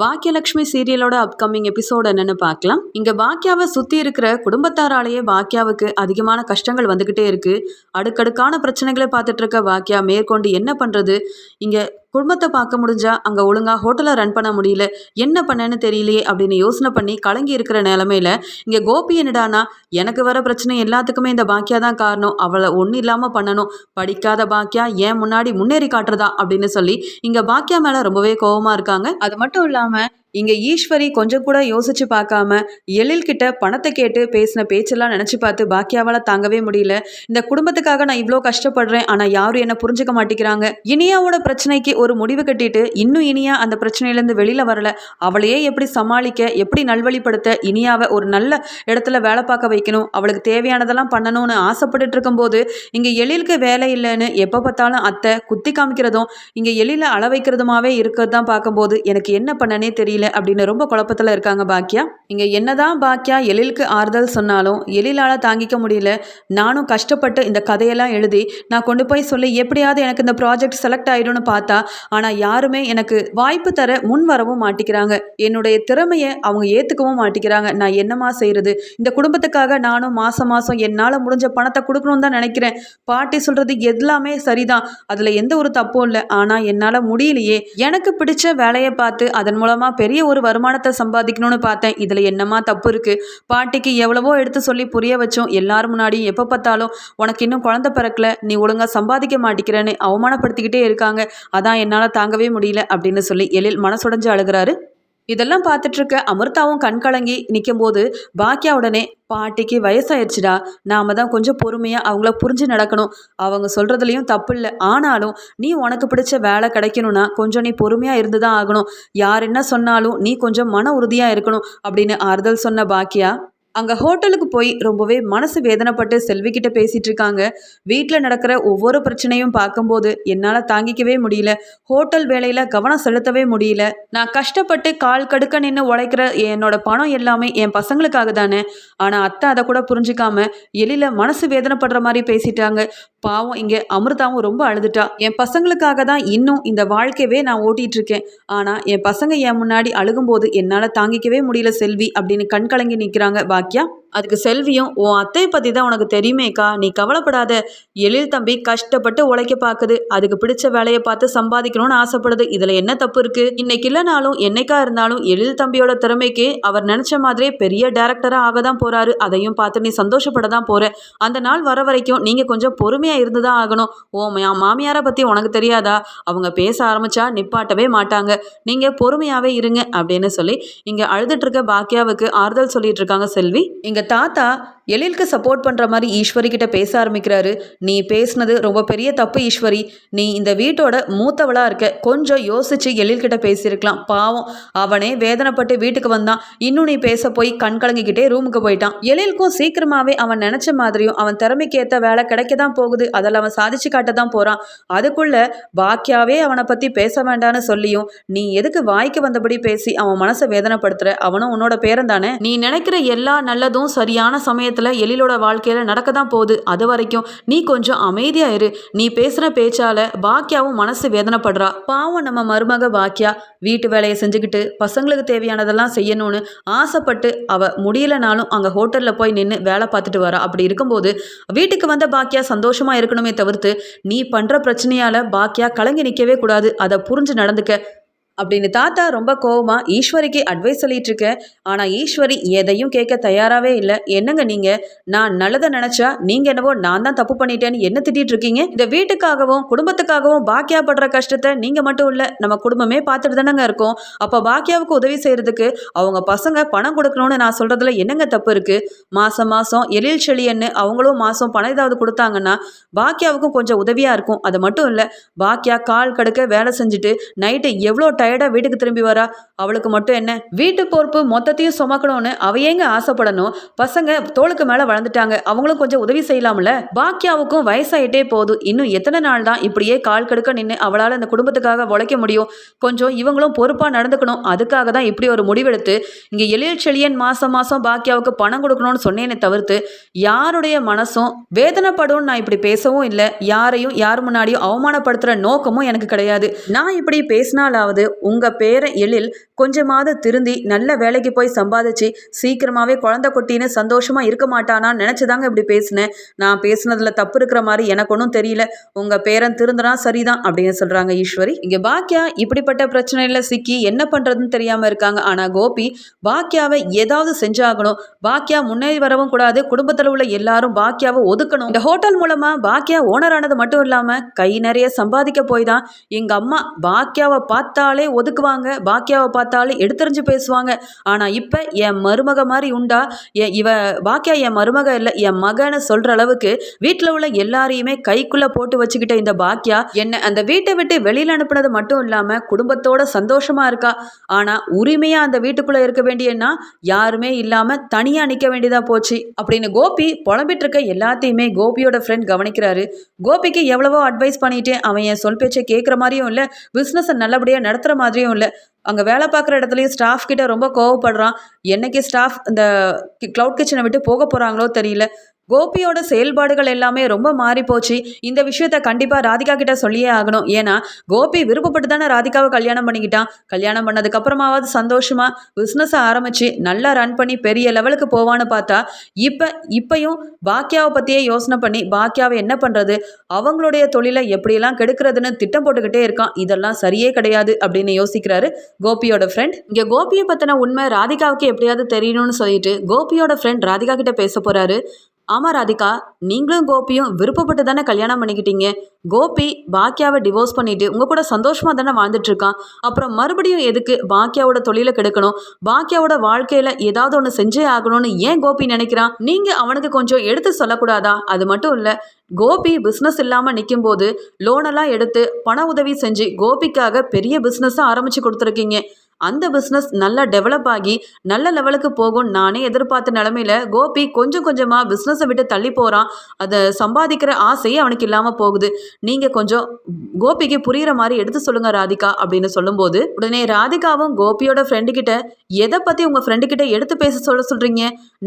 Baakiyalakshmi சீரியலோட upcoming episode என்னன்னு பார்க்கலாம். இங்க பாக்கியாவை சுத்தி இருக்கிற குடும்பத்தாராலேயே பாக்கியாவுக்கு அதிகமான கஷ்டங்கள் வந்துகிட்டே இருக்கு. அடுக்கடுக்கான பிரச்சனைகளை பார்த்துட்டு இருக்க பாக்கியா மேற்கொண்டு என்ன பண்றது? இங்க குடும்பத்தை பார்க்க முடிஞ்சா அங்க ஒழுங்கா ஹோட்டலை ரன் பண்ண முடியல. என்ன பண்ணேன்னு தெரியலையே அப்படின்னு யோசனை பண்ணி கலங்கி இருக்கிற நிலமையில இங்க கோபி என்னடானா எனக்கு வர பிரச்சனை எல்லாத்துக்குமே இந்த பாக்கியா தான் காரணம். அவளை ஒன்றும் இல்லாம பண்ணணும். படிக்காத பாக்கியா ஏன் முன்னாடி முன்னேறி காட்டுறதா அப்படின்னு சொல்லி இங்க பாக்கியா மேல ரொம்பவே கோவமா இருக்காங்க. அது மட்டும் இல்லாம இங்க ஈஸ்வரி கொஞ்சம் கூட யோசிச்சு பார்க்காம எழில் கிட்ட பணத்தை கேட்டு பேசின பேச்செல்லாம் நினைச்சு பார்த்து பாக்கியாவால தாங்கவே முடியல. இந்த குடும்பத்துக்காக நான் இவ்வளோ கஷ்டப்படுறேன் ஆனா யாரும் என்ன புரிஞ்சுக்க மாட்டேங்கிறாங்க. இனியாவோட பிரச்சனைக்கு ஒரு முடிவு கட்டிட்டு இன்னும் இனியா அந்த பிரச்சனையிலேருந்து வெளியில வரல. அவளையே எப்படி சமாளிக்க எப்படி நல்வழிப்படுத்த இனியாவை ஒரு நல்ல இடத்துல வேலை பார்க்க வைக்கணும் அவளுக்கு தேவையானதெல்லாம் பண்ணணும்னு ஆசைப்பட்டுட்டு இருக்கும்போது இங்க எழிலுக்கு வேலை இல்லைன்னு எப்போ பார்த்தாலும் அத்தை குத்தி காமிக்கிறதும் இங்க எழில அள வைக்கிறதுமாவே இருக்கிறது தான் பார்க்கும்போது எனக்கு என்ன பண்ணனே தெரியல. அப்படின்னு ரொம்ப குழப்பத்தில் இருக்காங்க பாக்கியா. இங்கே என்னதான் பாக்கியா எழிலுக்கு ஆறுதல் சொன்னாலும் எழிலால் தாங்கிக்க முடியல. நானும் கஷ்டப்பட்டு இந்த கதையெல்லாம் எழுதி நான் கொண்டு போய் சொல்லி எப்படியாவது எனக்கு இந்த ப்ராஜெக்ட் செலக்ட் ஆகிடும்னு பார்த்தா ஆனால் யாருமே எனக்கு வாய்ப்பு தர முன் வரவும் மாட்டிக்கிறாங்க. என்னுடைய திறமையை அவங்க ஏற்றுக்கவும் மாட்டிக்கிறாங்க. நான் என்னமா செய்கிறது இந்த குடும்பத்துக்காக நானும் மாதம் மாதம் என்னால் முடிஞ்ச பணத்தை கொடுக்கணும்னு தான் நினைக்கிறேன். பாட்டி சொல்கிறது எல்லாமே சரிதான். அதில் எந்த ஒரு தப்பும் இல்லை. ஆனால் என்னால் முடியலையே. எனக்கு பிடிச்ச வேலையை பார்த்து அதன் மூலமாக பெரிய பெரிய ஒரு வருமானத்தை சம்பாதிக்கணும்னு பார்த்தேன். இதில் என்னமா தப்பு இருக்கு? பாட்டிக்கு எவ்வளவோ எடுத்து சொல்லி புரிய வச்சோம். எல்லாரும் முன்னாடியும் எப்போ பார்த்தாலும் உனக்கு இன்னும் குழந்தை பிறக்கல. நீ ஒழுங்காக சம்பாதிக்க மாட்டேங்கிறேன்னு அவமானப்படுத்திக்கிட்டே இருக்காங்க. அதான் என்னால் தாங்கவே முடியல. அப்படின்னு சொல்லி எழில் மனசுடைஞ்சு அழுகிறாரு இதெல்லாம் பார்த்துட்ருக்க அமிர்தாவும் கண் கலங்கி நிற்கும்போது பாக்கியா உடனே பாட்டிக்கு வயசாயிடுச்சுடா நாம தான் கொஞ்சம் பொறுமையாக அவங்கள புரிஞ்சு நடக்கணும். அவங்க சொல்கிறதுலையும் தப்பு இல்லை ஆனாலும் நீ உனக்கு பிடிச்ச வேலை கிடைக்கணும்னா கொஞ்சம் நீ பொறுமையாக இருந்து தான் ஆகணும். யார் என்ன சொன்னாலும் நீ கொஞ்சம் மன உறுதியாக இருக்கணும் அப்படின்னு ஆறுதல் சொன்ன பாக்கியா. அங்கே ஹோட்டலுக்கு போய் ரொம்பவே மனசு வேதனைப்பட்டு செல்விக்கிட்ட பேசிட்டு இருக்காங்க. வீட்டில் நடக்கிற ஒவ்வொரு பிரச்சனையும் பார்க்கும்போது என்னால் தாங்கிக்கவே முடியல. ஹோட்டல் வேலையில் கவனம் செலுத்தவே முடியல. நான் கஷ்டப்பட்டு கால் கடுக்க நின்று உழைக்கிற என்னோட பணம் எல்லாமே என் பசங்களுக்காக தானே. ஆனால் அத்தை அதை கூட புரிஞ்சுக்காம எழில மனசு வேதனைப்படுற மாதிரி பேசிட்டாங்க. பாவம் இங்கே அமிர்தாவும் ரொம்ப அழுதுட்டா. என் பசங்களுக்காக தான் இன்னும் இந்த வாழ்க்கையவே நான் ஓட்டிட்டு இருக்கேன் ஆனால் என் பசங்க என் முன்னாடி அழுகும்போது என்னால் தாங்கிக்கவே முடியல செல்வி அப்படின்னு கண் கலங்கி நிற்கிறாங்க பாக்கியா அதுக்கு செல்வியும் உன் அத்தை பற்றி தான் உனக்கு தெரியுமேக்கா நீ கவலைப்படாத. எழில் தம்பி கஷ்டப்பட்டு உழைக்க பார்க்குது அதுக்கு பிடிச்ச வேலையை பார்த்து சம்பாதிக்கணும்னு ஆசைப்படுது. இதில் என்ன தப்பு இருக்கு? இன்னைக்கு இல்லைனாலும் என்னைக்கா இருந்தாலும் எழில் தம்பியோட திறமைக்கு அவர் நினச்ச மாதிரியே பெரிய டேரக்டராக ஆக தான் போகிறாரு அதையும் பார்த்து நீ சந்தோஷப்பட தான் போகிற அந்த நாள் வர வரைக்கும் நீங்கள் கொஞ்சம் பொறுமையாக இருந்து தான் ஆகணும் ஓ மாமியாரை பற்றி உனக்கு தெரியாதா? அவங்க பேச ஆரம்பிச்சா நிப்பாட்டவே மாட்டாங்க. நீங்கள் பொறுமையாகவே இருங்க. அப்படின்னு சொல்லி இங்கே அழுதுட்டு இருக்க பாக்கியாவுக்கு ஆறுதல் சொல்லிட்டு இருக்காங்க செல்வி. இங்கே தாத்தா எழிலுக்கு சப்போர்ட் பண்ணுற மாதிரி ஈஸ்வரி கிட்ட பேச ஆரம்பிக்கிறாரு. நீ பேசுனது ரொம்ப பெரிய தப்பு ஈஸ்வரி. நீ இந்த வீட்டோட மூத்தவளாக இருக்க. கொஞ்சம் யோசிச்சு எழில்கிட்ட பேசியிருக்கலாம். பாவம். அவனே வேதனைப்பட்டு வீட்டுக்கு வந்தான். இன்னும் நீ பேச போய் கண் கலங்கிக்கிட்டே ரூமுக்கு போயிட்டான். எழிலுக்கும் சீக்கிரமாகவே அவன் நினச்ச மாதிரியும் அவன் திறமைக்கு ஏற்ற வேலை கிடைக்க தான் போகுது. அதில் அவன் சாதிச்சு காட்ட தான் போகிறான் அதுக்குள்ள பாக்கியாவே அவனை பற்றி பேச வேண்டான்னு சொல்லியும் நீ எதுக்கு வாய்க்கு வந்தபடி பேசி அவன் மனசை வேதனைப்படுத்துகிற அவனும் உன்னோட பேரன் தானே? நீ நினைக்கிற எல்லா நல்லதும் சரியான சமயத்தில் எழிலோட வாழ்க்கையில் நடக்க தான் போகுது. அது வரைக்கும் நீ கொஞ்சம் அமைதியாக இரு. நீ பேசுகிற பேச்சால் பாக்கியாவும் மனசு வேதனைப்படுறா. பாவம் நம்ம மருமக பாக்கியா வீட்டு வேலையை செஞ்சுக்கிட்டு பசங்களுக்கு தேவையானதெல்லாம் செய்யணும்னு ஆசைப்பட்டு அவ முடியலனாலும் அங்கே ஹோட்டலில் போய் நின்று வேலை பார்த்துட்டு வரா. அப்படி இருக்கும்போது வீட்டுக்கு வந்த பாக்கியா சந்தோஷமாக இருக்கணுமே தவிர்த்து நீ பண்ணுற பிரச்சனையால் பாக்கியா கலங்கி நிற்கவே கூடாது. அதை புரிஞ்சு நடந்துக்க. அப்படின்னு தாத்தா ரொம்ப கோவமா ஈஸ்வரிக்கு அட்வைஸ் சொல்லிட்டு இருக்க. ஆனா ஈஸ்வரி எதையும் கேட்க தயாராகவே இல்லை. என்னங்க நீங்க? நான் நல்லதை நினைச்சா நீங்க என்னவோ நான் தான் தப்பு பண்ணிட்டேன்னு என்ன திட்டிட்டு இருக்கீங்க? இந்த வீட்டுக்காகவும் குடும்பத்துக்காகவும் பாக்கியா படுற கஷ்டத்தை நீங்க மட்டும் இல்ல நம்ம குடும்பமே பார்த்துட்டு தானேங்க இருக்கோம். அப்ப பாக்கியாவுக்கு உதவி செய்யறதுக்கு அவங்க பசங்க பணம் கொடுக்கணும்னு நான் சொல்றதுல என்னங்க தப்பு இருக்கு? மாசம் மாசம் எழில் செழியன்னு அவங்களும் மாசம் பணம் ஏதாவது கொடுத்தாங்கன்னா பாக்கியாவுக்கும் கொஞ்சம் உதவியா இருக்கும். அது மட்டும் இல்ல பாக்கியா கால் கடுக்க வேலை செஞ்சுட்டு நைட்டு எவ்வளோ டயர்டா வீட்டுக்கு திரும்பி வரா? அவளுக்கு மட்டும் என்ன? வீட்டு பொறுப்பு மொத்தத்தையும் சுமக்கணும்னு அவையேங்க ஏங்க ஆசைப்படணும்? பசங்க தோளுக்கு மேல வளர்ந்துட்டாங்க. அவங்களும் கொஞ்சம் உதவி செய்யலாம்ல? பாக்கியாவுக்கும் வயசாயிட்டே போதும் இன்னும் எத்தனை நாள் தான் இப்படியே கால் கடுக்க நின்று அவளால் இந்த குடும்பத்துக்காக உழைக்க முடியும்? கொஞ்சம் இவங்களும் பொறுப்பா நடந்துக்கணும். அதுக்காக தான் இப்படி ஒரு முடிவெடுத்து இங்க எழில் செழியன் மாசம் மாசம் பாக்கியாவுக்கு பணம் கொடுக்கணும்னு சொன்னேனே தவிர்த்து யாருடைய மனசும் வேதனைப்படும் நான் இப்படி பேசவும் இல்லை. யாரையும் யார் முன்னாடியும் அவமானப்படுத்துற நோக்கமும் எனக்கு கிடையாது. நான் இப்படி பேசினாலாவது உங்கள் பேரை எழில் கொஞ்சமாவது திருந்தி நல்ல வேலைக்கு போய் சம்பாதிச்சு சீக்கிரமாகவே குழந்தை குட்டின்னு சந்தோஷமாக இருக்க மாட்டானான்னு நினச்சிதாங்க இப்படி பேசினேன். நான் பேசுனதில் தப்பு இருக்கிற மாதிரி எனக்கு ஒன்றும் தெரியல. உங்கள் பேரன் திருந்தனா சரிதான் அப்படின்னு சொல்கிறாங்க ஈஸ்வரி. இங்கே பாக்கியா இப்படிப்பட்ட பிரச்சனையில் சிக்கி என்ன பண்ணுறதுன்னு தெரியாமல் இருக்காங்க. ஆனால் கோபி பாக்கியாவை ஏதாவது செஞ்சாகணும். பாக்கியா முன்னேறி வரவும் கூடாது. குடும்பத்தில் உள்ள எல்லாரும் பாக்கியாவை ஒதுக்கணும். இந்த ஹோட்டல் மூலமாக பாக்கியா ஓனர் ஆனது மட்டும் இல்லாமல் கை நிறைய சம்பாதிக்க போய் தான் எங்கள் அம்மா பாக்கியாவை பார்த்தாலே ஒதுக்குவாங்க. பாக்கியாவை பார்த்தாலே எடுத்தறிஞ்சு பேசுவாங்க. ஆனால் இப்போ என் மருமக மாதிரி உண்டா? என் இவ பாக்கியா என் மருமக இல்லை என் மகன்னு சொல்கிற அளவுக்கு வீட்டில் உள்ள எல்லாரையுமே கைக்குள்ளே போட்டு வச்சுக்கிட்ட இந்த பாக்கியா என்னை அந்த வீட்டை விட்டு வெளியில் அனுப்புனது மட்டும் இல்லாமல் குடும்பத்தோட சந்தோஷமாக இருக்கா? ஆனால் உரிமையாக அந்த வீட்டுக்குள்ளே இருக்க வேண்டியன்னா யாருமே இல்லாமல் தனியாக நிற்க வேண்டியதாக போச்சு. அப்படின்னு கோபி புலம்பிட்டு இருக்க எல்லாத்தையுமே கோபியோட ஃப்ரெண்ட் கவனிக்கிறாரு. கோபிக்கு எவ்வளவோ அட்வைஸ் பண்ணிட்டு அவன் என் சொல் பேச்சை கேட்குற மாதிரியும் இல்லை. பிஸ்னஸை நல்லபடியாக நடத்துகிற மாதிரியும் இல்லை. அங்கே வேலை பார்க்குற இடத்துலையும் ஸ்டாஃப் கிட்ட ரொம்ப கோவப்படுறான். என்னைக்கு ஸ்டாஃப் இந்த க்ளவுட் கிச்சனை விட்டு போக போகிறாங்களோ தெரியல. கோபியோட செயல்பாடுகள் எல்லாமே ரொம்ப மாறி போச்சு. இந்த விஷயத்த கண்டிப்பாக ராதிகா கிட்ட சொல்லியே ஆகணும். ஏன்னா கோபி விருப்பப்பட்டு தானே ராதிகாவை கல்யாணம் பண்ணிக்கிட்டான். கல்யாணம் பண்ணதுக்கு அப்புறமாவது சந்தோஷமா பிஸ்னஸை ஆரம்பிச்சு நல்லா ரன் பண்ணி பெரிய லெவலுக்கு போவான்னு பார்த்தா இப்போ இப்பயும் பாக்கியாவை பற்றியே யோசனை பண்ணி பாக்கியாவை என்ன பண்ணுறது அவங்களுடைய தொழிலை எப்படியெல்லாம் கெடுக்கிறதுன்னு திட்டம் போட்டுக்கிட்டே இருக்கான். இதெல்லாம் சரியே கிடையாது அப்படின்னு யோசிக்கிறாரு கோபியோட ஃப்ரெண்ட் இங்கே கோபியை பற்றின உண்மை ராதிகாவுக்கு எப்படியாவது தெரியணும்னு சொல்லிட்டு கோபியோட ஃப்ரெண்ட் ராதிகா கிட்ட பேச போகிறாரு ஆமாம் ராதிகா. நீங்களும் கோபியும் விருப்பப்பட்டு தானே கல்யாணம் பண்ணிக்கிட்டீங்க. கோபி பாக்கியாவை டிவோர்ஸ் பண்ணிட்டு உங்கள் கூட சந்தோஷமாக தானே வாழ்ந்துட்டு இருக்கான். அப்புறம் மறுபடியும் எதுக்கு பாக்கியாவோட தொழிலை கெடுக்கணும்? பாக்கியாவோட வாழ்க்கையில் ஏதாவது ஒன்று செஞ்சே ஆகணும்னு ஏன் கோபி நினைக்கிறான் நீங்கள் அவனுக்கு கொஞ்சம் எடுத்து சொல்லக்கூடாதா? அது மட்டும் இல்லை கோபி பிஸ்னஸ் இல்லாமல் நிற்கும்போது லோனெல்லாம் எடுத்து பண உதவி செஞ்சு கோபிக்காக பெரிய பிஸ்னஸை ஆரம்பித்து கொடுத்துருக்கீங்க. அந்த பிஸ்னஸ் நல்லா டெவலப் ஆகி நல்ல லெவலுக்கு போகும் நானே எதிர்பார்த்த நிலமையில கோபி கொஞ்சம் கொஞ்சமாக பிஸ்னஸை விட்டு தள்ளி போகிறான் அதை சம்பாதிக்கிற ஆசையே அவனுக்கு இல்லாமல் போகுது. நீங்கள் கொஞ்சம் கோபிக்கு புரிகிற மாதிரி எடுத்து சொல்லுங்க ராதிகா அப்படின்னு சொல்லும்போது உடனே ராதிகாவும் கோபியோட ஃப்ரெண்டு கிட்ட எதை பற்றி உங்கள் ஃப்ரெண்டு கிட்ட எடுத்து பேச சொல்ல சொல்கிறீங்க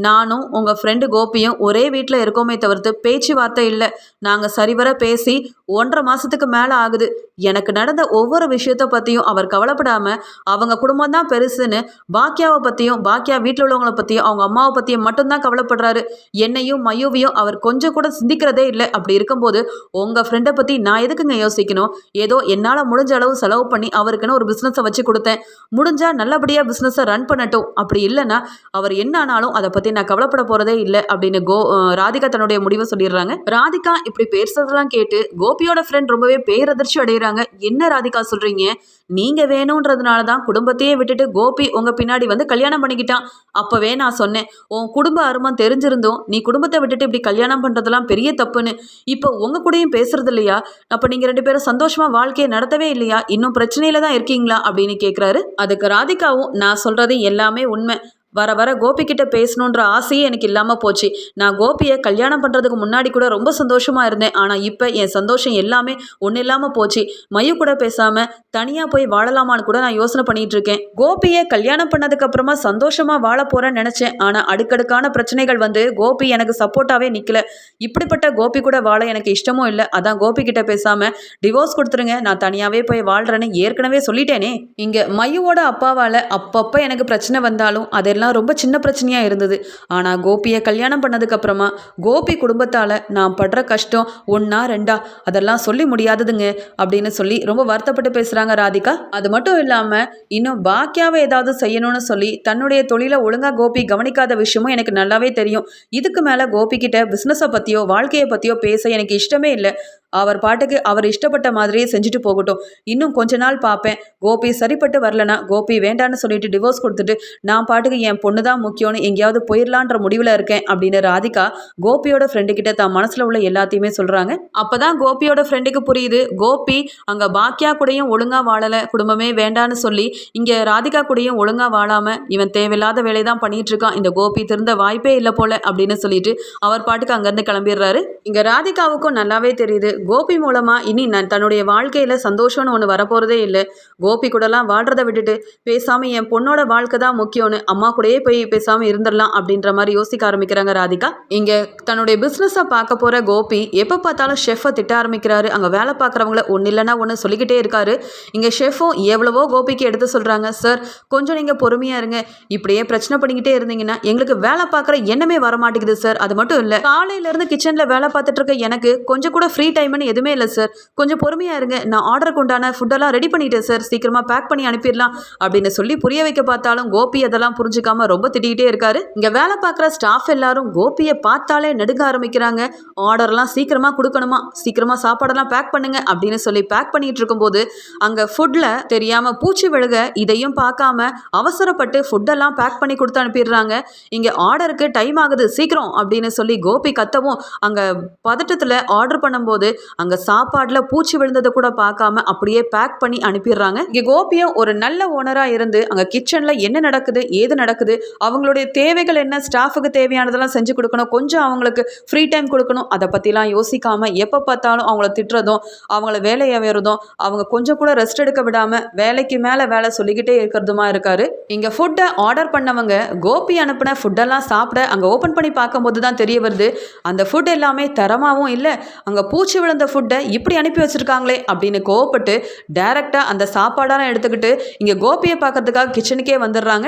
நானும் உங்கள் ஃப்ரெண்டு கோபியும் ஒரே வீட்டில் இருக்கோமே தவிர்த்து பேச்சுவார்த்தை இல்லை. நாங்கள் சரிவர பேசி ஒன்றரை மாதத்துக்கு மேலே ஆகுது. எனக்கு நடந்த ஒவ்வொரு விஷயத்தை பற்றியும் அவர் கவலைப்படாமல் அவங்க குடும்பம் தான் பெருசுன்னு பாக்கியாவை பற்றியும் பாக்கியா வீட்டில் உள்ளவங்கள பற்றியும் அவங்க அம்மாவை பற்றியும் மட்டும்தான் கவலைப்படுறாரு. என்னையும் மயுவையும் அவர் கொஞ்சம் கூட சிந்திக்கிறதே இல்லை. அப்படி இருக்கும்போது உங்கள் ஃப்ரெண்டை பற்றி நான் எதுக்குங்க யோசிக்கணும்? ஏதோ என்னால் முடிஞ்ச அளவு செலவு பண்ணி அவருக்குன்னு ஒரு பிஸ்னஸை வச்சு கொடுத்தேன். முடிஞ்சால் நல்லபடியாக பிஸ்னஸை ரன் பண்ணட்டும். அப்படி இல்லைன்னா அவர் என்ன ஆனாலும் அதை பற்றி நான் கவலைப்பட போகிறதே இல்லை அப்படின்னு கோ ராதிகா தன்னுடைய முடிவை சொல்லிடுறாங்க. ராதிகா இப்படி பேசுறதெல்லாம் கேட்டு கோபியோட ஃப்ரெண்ட் ரொம்பவே பேரதிர்ச்சி அடைகிறாங்க என்ன ராதிகா சொல்கிறீங்க நீங்கள் வேணுன்றதுனால தான் குடும்பத்தை குடும்பத்தையே விட்டுட்டு கோபி உங்கள் பின்னாடி வந்து கல்யாணம் பண்ணிக்கிட்டான். அப்போவே நான் சொன்னேன் உன் குடும்ப அருமம் தெரிஞ்சிருந்தோம் நீ குடும்பத்தை விட்டுட்டு இப்படி கல்யாணம் பண்ணுறதெல்லாம் பெரிய தப்புன்னு. இப்போ உங்கள் கூடயும் பேசுறது இல்லையா? அப்போ நீங்கள் ரெண்டு பேரும் சந்தோஷமாக வாழ்க்கையை நடத்தவே இல்லையா? இன்னும் பிரச்சனையில தான் இருக்கீங்களா? அப்படின்னு கேட்குறாரு அதுக்கு ராதிகாவும் நான் சொல்கிறது எல்லாமே உண்மை. வர வர கோபிக்கிட்ட பேசணுன்ற ஆசையே எனக்கு இல்லாமல் போச்சு. நான் கோபியை கல்யாணம் பண்ணுறதுக்கு முன்னாடி கூட ரொம்ப சந்தோஷமாக இருந்தேன். ஆனால் இப்போ என் சந்தோஷம் எல்லாமே ஒன்றும் இல்லாமல் போச்சு. மயு கூட பேசாமல் தனியாக போய் வாழலாமான்னு கூட நான் யோசனை பண்ணிட்டு இருக்கேன். கோபியை கல்யாணம் பண்ணதுக்கப்புறமா சந்தோஷமாக வாழ போகிறேன்னு நினச்சேன். ஆனால் அடுக்கடுக்கான பிரச்சனைகள் வந்து கோபி எனக்கு சப்போர்ட்டாகவே நிற்கல இப்படிப்பட்ட கோபி கூட வாழ எனக்கு இஷ்டமும் இல்லை. அதான் கோபி கிட்ட பேசாமல் டிவோர்ஸ் கொடுத்துருங்க. நான் தனியாகவே போய் வாழ்கிறேன்னு ஏற்கனவே சொல்லிட்டேனே. இங்கே மயுவோட அப்பாவால் அப்பப்போ எனக்கு பிரச்சனை வந்தாலும் அதெல்லாம் ரொம்ப சின்ன பிரச்சனையாக இருந்தது. ஆனால் கோபியை கல்யாணம் பண்ணதுக்கப்புறமா கோபி குடும்பத்தால் நான் படுற கஷ்டம் ஒன்றா ரெண்டா அதெல்லாம் சொல்லி முடியாததுங்க அப்படின்னு சொல்லி ரொம்ப வருத்தப்பட்டு பேசுகிறாங்க ராதிகா. அது மட்டும் இல்லாமல் இன்னும் பாக்கியாவை ஏதாவது செய்யணும்னு சொல்லி தன்னுடைய தொழிலை ஒழுங்காக கோபி கவனிக்காத விஷயமும் எனக்கு நல்லாவே தெரியும். இதுக்கு மேலே கோபி கிட்ட பிஸ்னஸை பற்றியோ வாழ்க்கையை பற்றியோ பேச எனக்கு இஷ்டமே இல்லை. அவர் பாட்டுக்கு அவர் இஷ்டப்பட்ட மாதிரியே செஞ்சுட்டு போகட்டும். இன்னும் கொஞ்ச நாள் பார்ப்பேன். கோபி சரிப்பட்டு வரலனா கோபி வேண்டான்னு சொல்லிட்டு டிவோர்ஸ் கொடுத்துட்டு நான் பாட்டுக்கு என் என் பொண்ணு தான் முக்கியம்னு எங்கேயாவது போயிடலான்ற முடிவில் இருக்கேன் அப்படின்னு ராதிகா கோபியோட ஃப்ரெண்டு கிட்ட தான் மனசில் உள்ள எல்லாத்தையுமே சொல்கிறாங்க அப்போ தான் கோபியோட ஃப்ரெண்டுக்கு புரியுது. கோபி அங்கே பாக்கியா கூடயும் ஒழுங்காக வாழலை. குடும்பமே வேண்டான்னு சொல்லி இங்கே ராதிகா கூடயும் ஒழுங்காக வாழாமல் இவன் தேவையில்லாத வேலையை தான் பண்ணிட்டு இருக்கான். இந்த கோபி திருந்த வாய்ப்பே இல்லை போல அப்படின்னு சொல்லிட்டு அவர் பாட்டுக்கு அங்கேருந்து கிளம்பிடுறாரு. இங்கே ராதிகாவுக்கும் நல்லாவே தெரியுது. கோபி மூலமாக இனி நான் தன்னுடைய வாழ்க்கையில் சந்தோஷம்னு ஒன்று வரப்போகிறதே இல்லை. கோபி கூடலாம் வாழ்கிறத விட்டுட்டு பேசாமல் என் பொண்ணோட வாழ்க்கை தான் முக்கியம்னு அம்மா கூட கூடயே போய் பேசாம இருந்துடலாம் அப்படின்ற மாதிரி யோசிக்க ஆரம்பிக்கிறாங்க ராதிகா. இங்க தன்னுடைய பிஸ்னஸை பார்க்க போற கோபி எப்ப பார்த்தாலும் ஷெஃபை திட்ட ஆரம்பிக்கிறாரு. அங்க வேலை பார்க்குறவங்கள ஒன்னு இல்லைன்னா ஒன்று சொல்லிக்கிட்டே இருக்காரு. இங்க ஷெஃபும் எவ்வளவோ கோபிக்கு எடுத்து சொல்றாங்க. சார் கொஞ்சம் நீங்க பொறுமையா இருங்க. இப்படியே பிரச்சனை பண்ணிக்கிட்டே இருந்தீங்கன்னா எங்களுக்கு வேலை பார்க்குற எண்ணமே வர மாட்டேங்குது சார் அது மட்டும் இல்லை காலையில இருந்து கிச்சன்ல வேலை பார்த்துட்டு இருக்க எனக்கு கொஞ்சம் கூட ஃப்ரீ டைம்னு எதுவுமே இல்லை சார் கொஞ்சம் பொறுமையா இருங்க. நான் ஆர்டருக்கு உண்டான ஃபுட்டெல்லாம் ரெடி பண்ணிட்டேன் சார் சீக்கிரமா பேக் பண்ணி அனுப்பிடலாம் அப்படின்னு சொல்லி புரிய வைக்க பார்த்தாலும் கோபி அதெல்லாம் புரிஞ்சுக்காம ரொம்ப திட்டிக்கிட்டே இருக்காரு. இங்க வேலை பார்க்குற ஸ்டாஃப் எல்லாரும் கோபியை பார்த்தாலே நடுங்க ஆரம்பிக்கிறாங்க. ஆர்டர்லாம் சீக்கிரமா கொடுக்கணுமா? சீக்கிரமா சாப்பாடெல்லாம் பேக் பண்ணுங்க அப்படின்னு சொல்லி பேக் பண்ணிட்டு இருக்கும்போது அங்க ஃபுட்ல தெரியாம பூச்சி விழுக இதையும் பார்க்காம அவசரப்பட்டு ஃபுட்டெல்லாம் பேக் பண்ணி கொடுத்து அனுப்பிடுறாங்க. இங்க ஆர்டருக்கு டைம் ஆகுது சீக்கிரம் அப்படின்னு சொல்லி கோபி கத்தவும் அங்க பதட்டத்துல ஆர்டர் பண்ணும்போது அங்க சாப்பாடுல பூச்சி விழுந்ததை கூட பார்க்காம அப்படியே பேக் பண்ணி அனுப்பிடுறாங்க. இங்க கோபியும் ஒரு நல்ல ஓனரா இருந்து அங்க கிச்சன்ல என்ன நடக்குது ஏது நடக்குது நடக்குது. அவங்களுடைய தேவைகள் என்ன ஸ்டாஃபுக்கு தேவையானதெல்லாம் செஞ்சு கொடுக்கணும். கொஞ்சம் அவங்களுக்கு ஃப்ரீ டைம் கொடுக்கணும். அதை பற்றிலாம் யோசிக்காமல் எப்போ பார்த்தாலும் அவங்கள திட்டுறதும் அவங்கள வேலையை வேறதும் அவங்க கொஞ்சம் கூட ரெஸ்ட் எடுக்க விடாமல் வேலைக்கு மேலே வேலை சொல்லிக்கிட்டே இருக்கிறதுமா இருக்காரு. இங்கே ஃபுட்டை ஆர்டர் பண்ணவங்க கோபி அனுப்பின ஃபுட்டெல்லாம் சாப்பிட அங்கே ஓப்பன் பண்ணி பார்க்கும்போது தான் தெரிய வருது. அந்த ஃபுட் எல்லாமே தரமாகவும் இல்லை அங்கே பூச்சி விழுந்த ஃபுட்டை இப்படி அனுப்பி வச்சுருக்காங்களே அப்படின்னு கோவப்பட்டு டேரெக்டாக அந்த சாப்பாடெல்லாம் எடுத்துக்கிட்டு இங்கே கோபியை பார்க்கறதுக்காக கிச்சனுக்கே வந்துடுறாங்க.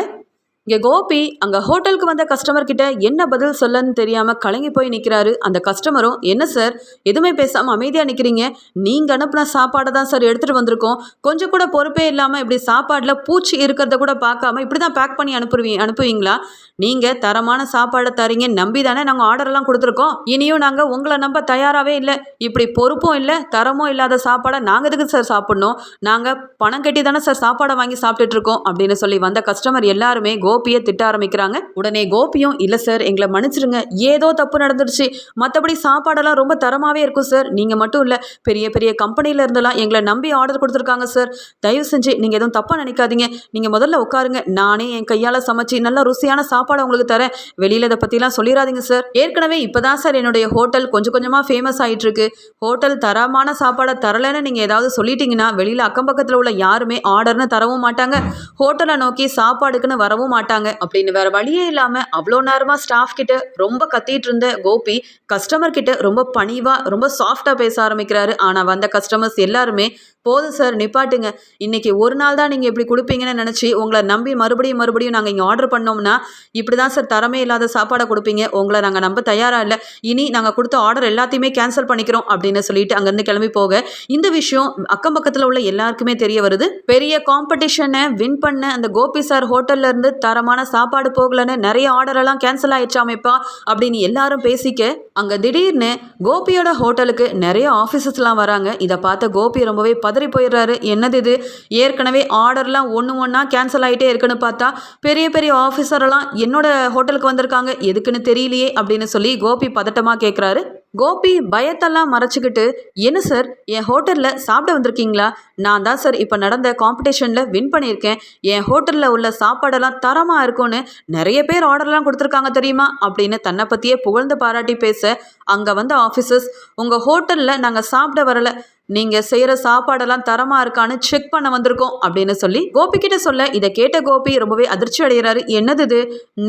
இங்கே கோபி அங்கே ஹோட்டலுக்கு வந்த கஸ்டமர் கிட்ட என்ன பதில் சொல்லன்னு தெரியாமல் கலங்கி போய் நிற்கிறாரு அந்த கஸ்டமரும் என்ன சார் எதுவுமே பேசாமல் அமைதியாக நிற்கிறீங்க நீங்கள் அனுப்பின சாப்பாடை தான் சார் எடுத்துகிட்டு வந்திருக்கோம். கொஞ்சம் கூட பொறுப்பே இல்லாமல் இப்படி சாப்பாடில் பூச்சி இருக்கிறத கூட பார்க்காம இப்படி தான் பேக் பண்ணி அனுப்புவீங்க அனுப்புவீங்களா? நீங்கள் தரமான சாப்பாடை தரீங்க. நம்பி தானே நாங்கள் ஆர்டர்லாம் கொடுத்துருக்கோம். இனியும் நாங்கள் உங்களை நம்ப தயாராகவே இல்லை. இப்படி பொறுப்பும் இல்லை தரமும் இல்லாத சாப்பாடை நாங்கள் எதுக்கு சார் சாப்பிட்ணும்? நாங்கள் பணம் கட்டி தானே சார் சாப்பாடை வாங்கி சாப்பிட்டுட்டு இருக்கோம். அப்படின்னு சொல்லி வந்த கஸ்டமர் எல்லாருமே கோ கோபியை திட்ட ஆரம்பிக்கிறாங்க. உடனே கோபியும் இல்லை சார் எங்களை மன்னிச்சிருங்க ஏதோ தப்பு நடந்துருச்சு மற்றபடி சாப்பாடெல்லாம் ரொம்ப தரமாகவே இருக்கும் சார். நீங்கள் மட்டும் இல்லை பெரிய பெரிய கம்பெனியில் இருந்தெல்லாம் எங்களை நம்பி ஆர்டர் கொடுத்துருக்காங்க சார். தயவு செஞ்சு நீங்கள் எதுவும் தப்பாக நினைக்காதீங்க. நீங்கள் முதல்ல உட்காருங்க. நானே என் கையால் சமைச்சு நல்ல ருசியான சாப்பாடு உங்களுக்கு தரேன். வெளியில் இதை பற்றிலாம் சொல்லிடாதீங்க சார். ஏற்கனவே இப்போ தான் சார் என்னுடைய ஹோட்டல் கொஞ்சம் கொஞ்சமாக ஃபேமஸ் ஆகிட்டு இருக்கு ஹோட்டல் தரமான சாப்பாடை தரலைன்னு நீங்கள் ஏதாவது சொல்லிட்டீங்கன்னா வெளியில் அக்கம் பக்கத்தில் உள்ள யாருமே ஆர்டர்னு தரவும் மாட்டாங்க. ஹோட்டலை நோக்கி சாப்பாடுக்குன்னு வரவும் மாட்டாங்க. அப்படின்னு வேற வழியே இல்லாமல் அவ்வளோ நேரமாக ஸ்டாஃப் கிட்ட ரொம்ப கத்திட்டு இருந்த கோபி கஸ்டமர் கிட்ட ரொம்ப பணிவாக ரொம்ப சாஃப்டாக பேச ஆரம்பிக்கிறாரு. ஆனால் வந்த கஸ்டமர்ஸ் எல்லாருமே போதும் சார் நிப்பாட்டுங்க. இன்னைக்கு ஒரு நாள் தான் நீங்கள் இப்படி கொடுப்பீங்கன்னு நினச்சி உங்களை நம்பி மறுபடியும் மறுபடியும் நாங்கள் இங்கே ஆர்டர் பண்ணோம்னா இப்படி தான் சார் தரமே இல்லாத சாப்பாடை கொடுப்பீங்க. உங்களை நாங்கள் நம்ப தயாராக இல்லை. இனி நாங்கள் கொடுத்த ஆர்டர் எல்லாத்தையுமே கேன்சல் பண்ணிக்கிறோம் அப்படின்னு சொல்லிட்டு அங்கேருந்து கிளம்பி போக இந்த விஷயம் அக்கம் பக்கத்தில் உள்ள எல்லாருக்குமே தெரிய வருது. பெரிய காம்படிஷனை வின் பண்ண அந்த கோபி சார் ஹோட்டல்ல இருந்து தரமான சாப்பாடு போகலன்னு நிறைய ஆர்டர் எல்லாம் கேன்சல் ஆயிடுச்சாமேப்பா அப்படின்னு எல்லாரும் பேசிக்க அங்க திடீர்னு கோபியோட ஹோட்டலுக்கு நிறைய ஆஃபீஸஸ்லாம் வராங்க. இதை பார்த்த கோபி ரொம்பவே பதறி போயிடுறாரு. என்னது இது? ஏற்கனவே ஆர்டர்லாம் ஒன்று ஒன்றா கேன்சல் ஆகிட்டே இருக்குன்னு பார்த்தா பெரிய பெரிய ஆஃபீஸரெல்லாம் என்னோட ஹோட்டலுக்கு வந்திருக்காங்க. எதுக்குன்னு தெரியலையே அப்படின்னு சொல்லி கோபி பதட்டமாக கேட்குறாரு கோபி பயத்தெல்லாம் மறைச்சிக்கிட்டு என்ன சார் என் ஹோட்டலில் சாப்பிட வந்திருக்கீங்களா? நான் தான் சார் இப்போ நடந்த காம்படிஷனில் வின் பண்ணியிருக்கேன். என் ஹோட்டலில் உள்ள சாப்பாடெல்லாம் தரமாக இருக்கும்னு நிறைய பேர் ஆர்டர்லாம் கொடுத்துருக்காங்க தெரியுமா? அப்படின்னு தன்னை பற்றியே புகழ்ந்து பாராட்டி பேச அங்கே வந்த ஆஃபீஸர்ஸ் உங்கள் ஹோட்டலில் நாங்கள் சாப்பிட வரலை. நீங்கள் செய்கிற சாப்பாடெல்லாம் தரமாக இருக்கான்னு செக் பண்ண வந்திருக்கோம் அப்படின்னு சொல்லி கோபி கிட்ட சொல்ல இதை கேட்ட கோபி ரொம்பவே அதிர்ச்சி அடைகிறாரு. என்னது இது?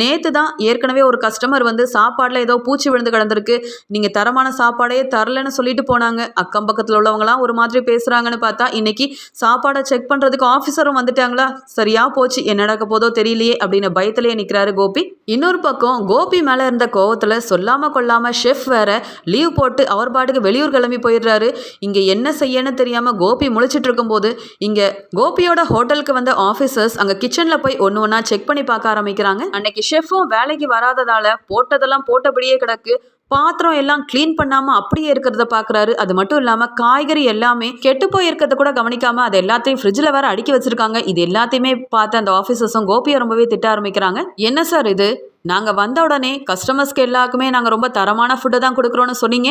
நேற்று தான் ஏற்கனவே ஒரு கஸ்டமர் வந்து சாப்பாடில் ஏதோ பூச்சி விழுந்து கிடந்திருக்கு. நீங்கள் தரமான சாப்பாடையே தரலன்னு சொல்லிட்டு போனாங்க. அக்கம் பக்கத்தில் உள்ளவங்களாம் ஒரு மாதிரி பேசுகிறாங்கன்னு பார்த்தா இன்னைக்கு சாப்பாடை செக் பண்ணுறதுக்கு ஆஃபீஸரும் வந்துட்டாங்களா? சரியா போச்சு. என்ன நடக்க போதோ தெரியலையே அப்படின்னு பயத்திலேயே நிற்கிறாரு கோபி. இன்னொரு பக்கம் கோபி மேலே இருந்த கோவத்தில் சொல்லாமல் கொள்ளாமல் ஷெஃப் வேற லீவ் போட்டு அவர் பாட்டுக்கு வெளியூர் கிளம்பி போயிடுறாரு. இங்கே என்ன என்ன செய்யன்னு தெரியாமல் கோபி முழிச்சிட்டு இருக்கும்போது இங்கே கோபியோட ஹோட்டலுக்கு வந்த ஆஃபீஸர்ஸ் அங்கே கிச்சனில் போய் ஒன்று ஒன்றா செக் பண்ணி பார்க்க ஆரம்பிக்கிறாங்க. அன்னைக்கு ஷெஃபும் வேலைக்கு வராததால் போட்டதெல்லாம் போட்டபடியே கிடக்கு. பாத்திரம் எல்லாம் க்ளீன் பண்ணாம அப்படியே இருக்கிறத பாக்குறாரு. அது மட்டும் இல்லாம காய்கறி எல்லாமே கெட்டு போய் இருக்கிறத கூட கவனிக்காம அது எல்லாத்தையும் ஃப்ரிட்ஜில் வேற அடுக்கி வச்சிருக்காங்க. இது எல்லாத்தையுமே பார்த்து அந்த ஆஃபீஸர்ஸும் கோபியை ரொம்பவே திட்ட ஆரம்பிக்கிறாங்க. என்ன சார் இது? நாங்கள் வந்த உடனே கஸ்டமர்ஸ்க்கு எல்லாருக்குமே நாங்கள் ரொம்ப தரமான ஃபுட்டை தான் கொடுக்குறோன்னு சொன்னீங்க.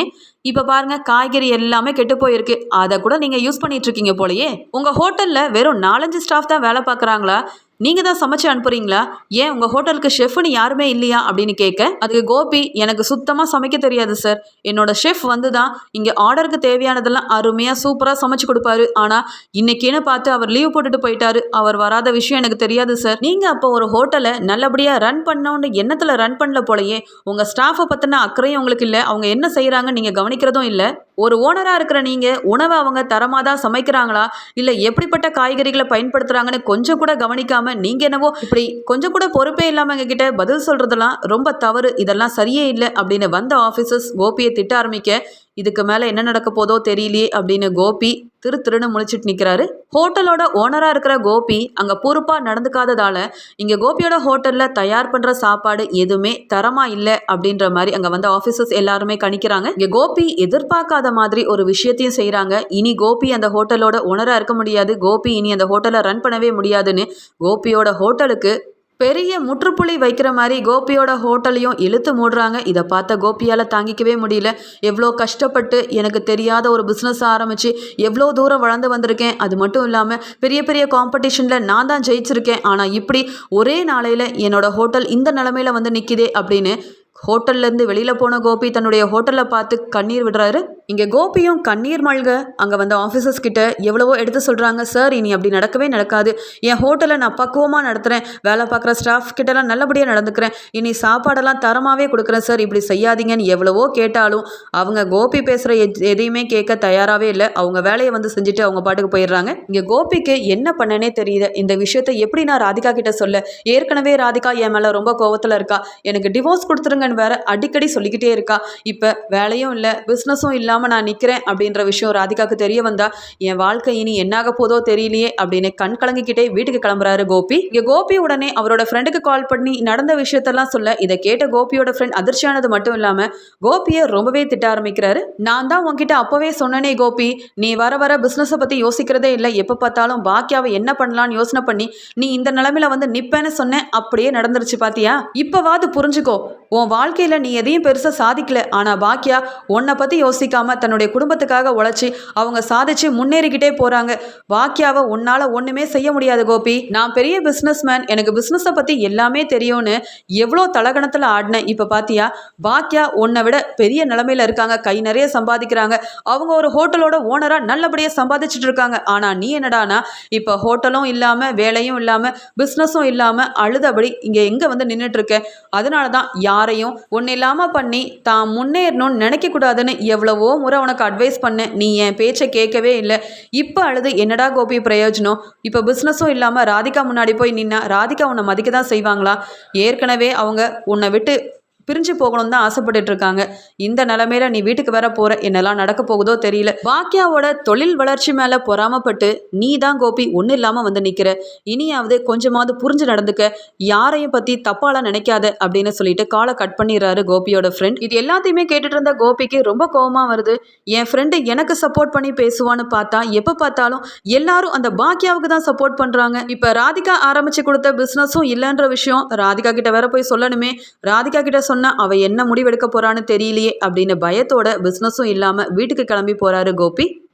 இப்போ பாருங்கள் காய்கறி எல்லாமே கெட்டு போயிருக்கு. அதை கூட நீங்கள் யூஸ் பண்ணிகிட்ருக்கீங்க போலயே. உங்கள் ஹோட்டலில் வெறும் நாலஞ்சு ஸ்டாஃப் தான் வேலை பார்க்குறாங்களா? நீங்க தான் சமைச்சு அனுப்புறீங்களா? ஏன் உங்க ஹோட்டலுக்கு ஷெஃப்னு யாருமே இல்லையா? அப்படின்னு கேட்க அதுக்கு கோபி எனக்கு சுத்தமா சமைக்க தெரியாது சார் என்னோட ஷெஃப் வந்து தான் இங்க ஆர்டருக்கு தேவையானதெல்லாம் அருமையா சூப்பரா சமைச்சு கொடுப்பாரு. ஆனா இன்னைக்கேன்னு பார்த்து அவர் லீவ் போட்டுட்டு போயிட்டாரு. அவர் வராத விஷயம் எனக்கு தெரியாது சார் நீங்க அப்போ ஒரு ஹோட்டலை நல்லபடியா ரன் பண்ணோன்னு எண்ணத்துல ரன் பண்ணல போலயே உங்க ஸ்டாஃபை பத்தின அக்கறையும் உங்களுக்கு இல்லை. அவங்க என்ன செய்கிறாங்கன்னு நீங்க கவனிக்கிறதும் இல்லை. ஒரு ஓனராக இருக்கிற நீங்கள் உணவை அவங்க தரமாக தான் சமைக்கிறாங்களா? இல்லை எப்படிப்பட்ட காய்கறிகளை பயன்படுத்துகிறாங்கன்னு கொஞ்சம் கூட கவனிக்காமல் நீங்கள் என்னவோ இப்படி கொஞ்சம் கூட பொறுப்பே இல்லாமல் எங்ககிட்ட பதில் சொல்கிறதெல்லாம் ரொம்ப தவறு இதெல்லாம் சரியே இல்லை அப்படின்னு வந்த ஆஃபீஸர்ஸ் கோபியை திட்ட ஆரம்பிக்க இதுக்கு மேலே என்ன நடக்க போதோ தெரியலையே அப்படின்னு கோபி திரு திருன்னு முழிச்சிட்டு நிற்கிறாரு ஹோட்டலோட ஓனராக இருக்கிற கோபி அங்கே பொறுப்பாக நடந்துக்காததால் இங்கே கோபியோட ஹோட்டலில் தயார் பண்ணுற சாப்பாடு எதுவுமே தரமாக இல்லை அப்படின்ற மாதிரி அங்கே வந்த ஆஃபீஸர்ஸ் எல்லாருமே கணிக்கிறாங்க. இங்கே கோபி எதிர்பார்க்காத மாதிரி ஒரு விஷயத்தையும் செய்கிறாங்க இனி கோபி அந்த ஹோட்டலோட ஓனராக இருக்க முடியாது. கோபி இனி அந்த ஹோட்டலை ரன் பண்ணவே முடியாதுன்னு கோபியோட ஹோட்டலுக்கு பெரிய முற்றுப்புள்ளி வைக்கிற மாதிரி கோபியோட ஹோட்டலையும் இழுத்து மூடுறாங்க. இதை பார்த்த கோபியால் தாங்கிக்கவே முடியல. எவ்வளோ கஷ்டப்பட்டு எனக்கு தெரியாத ஒரு பிஸ்னஸ் ஆரம்பித்து எவ்வளோ தூரம் வளர்ந்து வந்திருக்கேன். அது மட்டும் இல்லாமல் பெரிய பெரிய காம்படிஷனில் நான் தான் ஜெயிச்சிருக்கேன். ஆனால் இப்படி ஒரே நாளையில் என்னோட ஹோட்டல் இந்த நிலமையில வந்து நிற்கிதே அப்படின்னு ஹோட்டல்லேருந்து வெளியில் போன கோபி தன்னுடைய ஹோட்டலை பார்த்து கண்ணீர் விடுறாரு. இங்கே கோபியும் கண்ணீர் மல்க. அங்கே வந்த ஆஃபீஸர்ஸ் கிட்ட எவ்வளவோ எடுத்து சொல்கிறாங்க சார் இனி அப்படி நடக்கவே நடக்காது. என் ஹோட்டலை நான் பக்குவமாக நடத்துகிறேன் வேலை பார்க்குற ஸ்டாஃப் கிட்டலாம் நல்லபடியாக நடந்துக்கிறேன். இனி சாப்பாடெல்லாம் தரமாகவே கொடுக்குறேன் சார். இப்படி செய்யாதீங்கன்னு எவ்வளவோ கேட்டாலும் அவங்க கோபி பேசுகிற எதையுமே கேட்க தயாராகவே இல்லை. அவங்க வேலையை வந்து செஞ்சுட்டு அவங்க பாட்டுக்கு போயிடுறாங்க. இங்கே கோபிக்கு என்ன பண்ணனே தெரியல இந்த விஷயத்தை எப்படி நான் ராதிகா கிட்ட சொல்ல? ஏற்கனவே ராதிகா என் மேலே ரொம்ப கோவத்தில் இருக்கா. எனக்கு டிவோர்ஸ் கொடுத்துருங்க கொடுத்துருங்கன்னு வேற அடிக்கடி சொல்லிக்கிட்டே இருக்கா. இப்போ வேலையும் இல்லை பிஸ்னஸும் இல்லாமல் நான் நிற்கிறேன் அப்படின்ற விஷயம் ராதிகாவுக்கு தெரிய வந்தா என் வாழ்க்கை இனி என்னாக போதோ தெரியலையே அப்படின்னு கண் கலங்கிக்கிட்டே வீட்டுக்கு கிளம்புறாரு கோபி. இங்கே கோபி உடனே அவரோட ஃப்ரெண்டுக்கு கால் பண்ணி நடந்த விஷயத்தெல்லாம் சொல்ல இதை கேட்ட கோபியோட ஃப்ரெண்ட் அதிர்ச்சியானது மட்டும் இல்லாமல் கோபியை ரொம்பவே திட்ட ஆரம்பிக்கிறாரு. நான் தான் உன்கிட்ட அப்போவே சொன்னனே கோபி நீ வர வர பிஸ்னஸை பற்றி யோசிக்கிறதே இல்லை. எப்போ பார்த்தாலும் பாக்கியாவை என்ன பண்ணலாம்னு யோசனை பண்ணி நீ இந்த நிலமையில வந்து நிப்பேன்னு சொன்னேன் அப்படியே நடந்துருச்சு பாத்தியா? இப்போவாது புரிஞ்சுக்கோ உன் வாழ்க்கையில் நீ எதையும் பெருசாக சாதிக்கல. ஆனால் பாக்கியா உன்னை பற்றி யோசிக்காமல் தன்னுடைய குடும்பத்துக்காக உழைச்சி அவங்க சாதிச்சு முன்னேறிக்கிட்டே போகிறாங்க பாக்கியாவை உன்னால் ஒன்றுமே செய்ய முடியாது கோபி. நான் பெரிய பிஸ்னஸ்மேன் எனக்கு பிஸ்னஸை பற்றி எல்லாமே தெரியும்னு எவ்வளோ தலகணத்தில் ஆடினேன். இப்போ பாத்தியா பாக்கியா உன்னை விட பெரிய நிலமையில இருக்காங்க. கை நிறைய சம்பாதிக்கிறாங்க. அவங்க ஒரு ஹோட்டலோட ஓனராக நல்லபடியாக சம்பாதிச்சுட்டு இருக்காங்க. ஆனால் நீ என்னடானா இப்போ ஹோட்டலும் இல்லாமல் வேலையும் இல்லாமல் பிஸ்னஸும் இல்லாமல் அழுதபடி இங்கே எங்கே வந்து நின்றுட்டு இருக்க? அதனால தான் யாரையும் ஒன்றும் இல்லாமல் பண்ணி தான் முன்னேறணும்னு நினைக்கக்கூடாதுன்னு எவ்வளவோ முறை உனக்கு அட்வைஸ் பண்ணேன் நீ என் பேச்சை கேட்கவே இல்லை. இப்போ அழுது என்னடா கோபி பிரயோஜனம்? இப்போ பிஸ்னஸும் இல்லாமல் ராதிகா முன்னாடி போய் நின்னா ராதிகா உன்னை மதிக்க தான் செய்வாங்களா? ஏற்கனவே அவங்க உன்னை விட்டு பிரிஞ்சு போகணும்னு தான் ஆசைப்பட்டுட்டு இருக்காங்க. இந்த நிலமையில நீ வீட்டுக்கு வர போற என்னெல்லாம் நடக்க போகுதோ தெரியல. பாக்கியாவோட தொழில் வளர்ச்சி மேல பொறாமப்பட்டு நீ தான் கோபி ஒன்றும் இல்லாம வந்து நிக்கிற. இனியாவது கொஞ்சமாவது புரிஞ்சு நடந்துக்க. யாரையும் பத்தி தப்பாலாம் நினைக்காத அப்படின்னு சொல்லிட்டு காலை கட் பண்ணிடுறாரு கோபியோட ஃப்ரெண்ட் இது எல்லாத்தையுமே கேட்டுட்டு இருந்த கோபிக்கு ரொம்ப கோவமா வருது. என் ஃப்ரெண்டு எனக்கு சப்போர்ட் பண்ணி பேசுவான்னு பார்த்தா எப்போ பார்த்தாலும் எல்லாரும் அந்த பாக்கியாவுக்கு தான் சப்போர்ட் பண்றாங்க. இப்போ ராதிகா ஆரம்பிச்சு கொடுத்த பிஸ்னஸும் இல்லைன்ற விஷயம் ராதிகா கிட்ட வேற போய் சொல்லணுமே. ராதிகா கிட்ட சொன்னா அவ என்ன முடிவெடுக்க போறான்னு தெரியலையே அப்படின்னு பயத்தோட பிஸ்னஸும் இல்லாம வீட்டுக்கு கிளம்பி போறாரு கோபி.